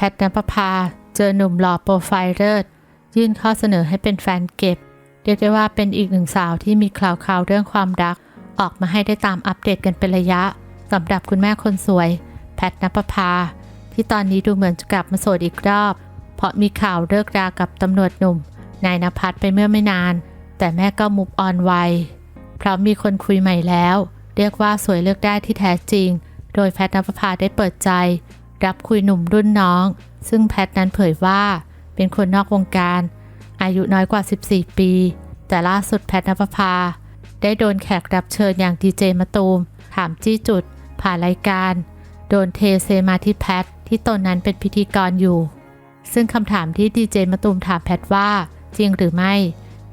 พทนภพา เจอหนุ่มหล่อโปรไฟล์เลิศยื่นข้อเสนอให้เป็นแฟนเก็บ เรียกได้ว่าเป็นอีกหนึ่งสาวที่มีข่าวข่าวเรื่องความรัก ออกมาให้ได้ตามอัปเดตกันเป็นระยะสำหรับคุณแม่คนสวย แพทนภพา ที่ตอนนี้ดูเหมือนจะกลับมาโสดอีกรอบ เพราะมีข่าวเลิกรากับตำรวจหนุ่ม นายนภัสไปเมื่อไม่นาน แต่แม่ก็มุกออนไวเพราะมีคนคุยใหม่แล้ว เรียกว่าสวยเลือกได้ที่แท้จริง โดยแพทนภพาได้เปิดใจ รับคุยหนุ่มรุ่นน้อง ซึ่งแพทนั้นเผยว่าเป็นคนนอกวงการ อายุน้อยกว่า 14 ปี แต่ล่าสุดแพทนภพา ได้โดนแขกรับเชิญอย่างดีเจมะตูม ถามจี้จุด ผ่านรายการ โดนเทเซมาที่แพทที่ตนนั้นเป็นพิธีกรอยู่ ซึ่งคำถามที่ดีเจมะตูมถามแพทว่า จริงหรือไม่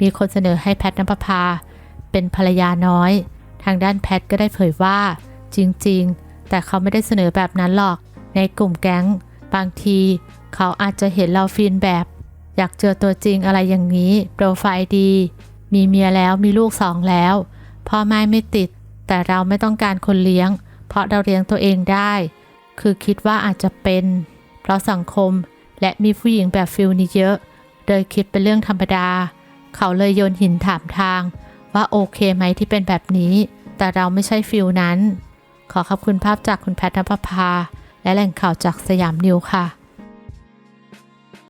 มีคนเสนอให้แพทนภพา เป็นภรรยาน้อย ทางด้านแพทก็ได้เผยว่า จริง ๆ แต่เขาไม่ได้เสนอแบบนั้นหรอก ในกลุ่มแก๊ง บางทีเขาอาจจะเห็นเราฟีนแบบ อยากเจอตัวจริงอะไรอย่างนี้ โปรไฟล์ดี มีเมียแล้วมีลูกสองแล้วพ่อแม่ไม่ติด แต่เราไม่ต้องการคนเลี้ยง เพราะเราเลี้ยงตัวเองได้ คือคิดว่าอาจจะเป็น เพราะสังคมและมีผู้หญิงแบบฟิลนี้เยอะเลยคิดเป็นเรื่องธรรมดา เขาเลยโยนหินถามทาง ว่าโอเคไหมที่เป็นแบบนี้ แต่เราไม่ใช่ฟิลนั้น ขอขอบคุณภาพจากคุณแพทนภพา และแหล่งข่าวจากสยามนิวค่ะ